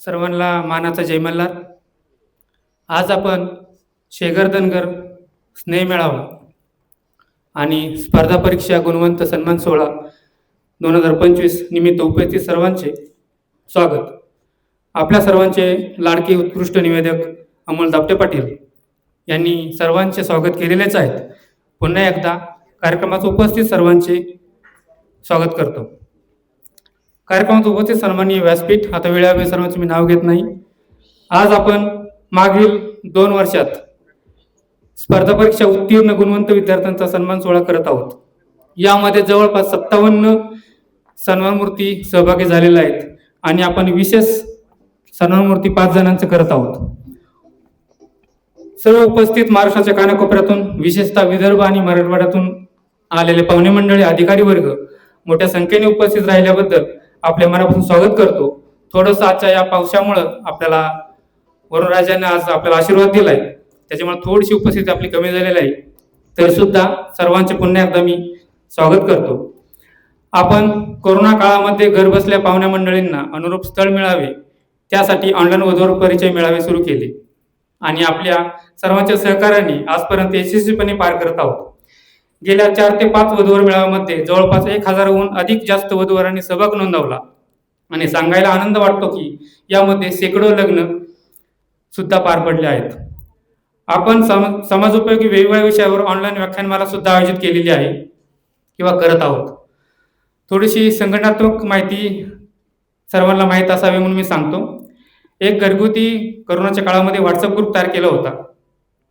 सर्वांना मानाचा जय मल्हार. आज आपण शेखर धनगर स्नेह मेळावा आणि स्पर्धा परीक्षा गुणवंत सन्मान सोहळा दोन हजार पंचवीस निमित्त उपस्थित सर्वांचे स्वागत. आपल्या सर्वांचे लाडके उत्कृष्ट निवेदक अमोल दापटे पाटील यांनी सर्वांचे स्वागत केलेलेच आहेत. पुन्हा एकदा कार्यक्रमात उपस्थित सर्वांचे स्वागत करतो. कार्यक्रमात उपस्थित सन्माननीय व्यासपीठ आता वेळावेळी सर्वांचे मी नाव घेत नाही. आज आपण मागील दोन वर्षात स्पर्धा परीक्षा उत्तीर्ण गुणवंत विद्यार्थ्यांचा सन्मान सोहळा करत आहोत. यामध्ये जवळपास सत्तावन्न सन्मानमूर्ती सहभागी झालेल्या आहेत आणि आपण विशेष सन्मानमूर्ती पाच जणांचे करत आहोत. सर्व उपस्थित महाराष्ट्राच्या कानाकोपऱ्यातून विशेषतः विदर्भ आणि मराठवाड्यातून आलेले पाहुणे मंडळी अधिकारी वर्ग मोठ्या संख्येने उपस्थित राहिल्याबद्दल आपल्या मनापासून स्वागत करतो. थोडंसं आजच्या या पावसामुळं आपल्याला वरुण राजाने आज आपल्याला आशीर्वाद दिलाय. त्याच्यामुळे थोडीशी उपस्थिती आपली कमी झालेली आहे. तरी सुद्धा सर्वांचे पुन्हा एकदा मी स्वागत करतो. आपण कोरोना काळामध्ये घर बसल्या पाहुण्या मंडळींना अनुरूप स्थळ मिळावे त्यासाठी ऑनलाईन वधूवर परिचय मेळावे सुरू केले. आणि आपल्या सर्वांच्या सहकार्याने आजपर्यंत यशस्वीपणे पार करत आहोत. गेल्या चार ते पाच वधूवर मेळाव्यामध्ये जवळपास एक हजारहून अधिक जास्त वधूवरांनी सहभाग नोंदवला. आणि सांगायला आनंद वाटतो की यामध्ये शेकडो लग्न सुद्धा पार पडले आहेत. आपण सम समाजोपयोगी वेगवेगळ्या विषयावर ऑनलाईन व्याख्यानमाला सुद्धा आयोजित केलेली आहे किंवा करत आहोत. थोडीशी संघटनात्मक माहिती सर्वांना माहीत असावी म्हणून मी सांगतो. एक घरगुती करोनाच्या काळामध्ये व्हॉट्सअप ग्रुप तयार केला होता.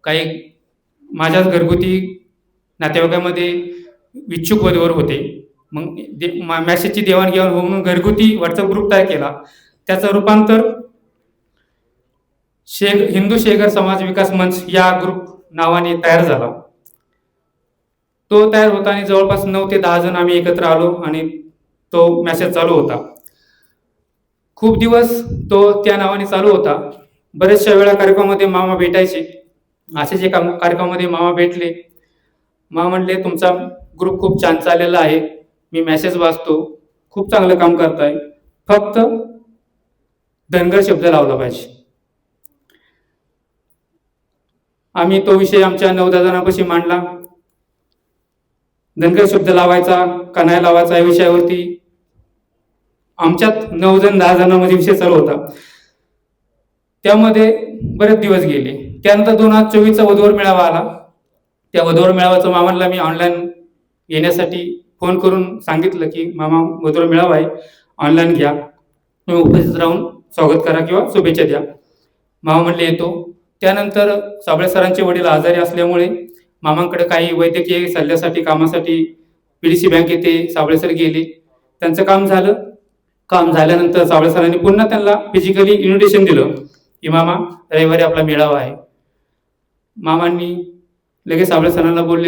काही माझ्याच घरगुती नातेवाईकामध्ये इच्छुक वधूवर होते. मग दे मॅसेजची देवाणघेवाण होऊन घरगुती व्हॉट्सअप ग्रुप तयार केला. त्याचं रूपांतर शेख हिंदू शेखर समाज विकास मंच या ग्रुप नावाने तयार झाला. तो तयार होता आणि जवळपास नऊ ते दहा जण आम्ही एकत्र आलो आणि तो मॅसेज चालू होता. खूप दिवस तो त्या नावाने चालू होता. बऱ्याचशा वेळा कार्यक्रमामध्ये मामा भेटायचे. असेच एका कार्यक्रमामध्ये मामा भेटले. मामा म्हणले तुमचा ग्रुप खूप छान चाललेला आहे. मी मेसेज वाचतो. खूप चांगलं काम करताय. फक्त धनगर शब्द लावला पाहिजे. आम्ही तो विषय आमच्या नऊ दहा जणांपाशी मांडला. धनगर शब्द लावायचा का नाही लावायचा या विषयावरती आमच्यात नऊ जण दहा जणांमध्ये विषय चालू होता. त्यामध्ये बरेच दिवस गेले. त्यानंतर दोन हजार चोवीसचा वधूवर मेळावा आला. त्या वधूवर मेळाव्याचं मामांना मी ऑनलाईन येण्यासाठी फोन करून सांगितलं की मामा वधूवर मेळावा आहे. ऑनलाईन घ्या. तुम्ही उपस्थित राहून स्वागत करा किंवा शुभेच्छा द्या. मामा म्हणले येतो. त्यानंतर साबळे सरांचे वडील आजारी असल्यामुळे मामांकडे काही वैद्यकीय सल्ल्यासाठी कामासाठी पी डी सी बँक येथे साबळे सर गेले. त्यांचं काम झालं. काम झाल्यानंतर साबळे सरांनी पुन्हा त्यांना फिजिकली इन्व्हिटेशन दिलं की मामा रविवारी आपला मेळावा आहे. मामांनी लगेच साबळे सरांना बोलले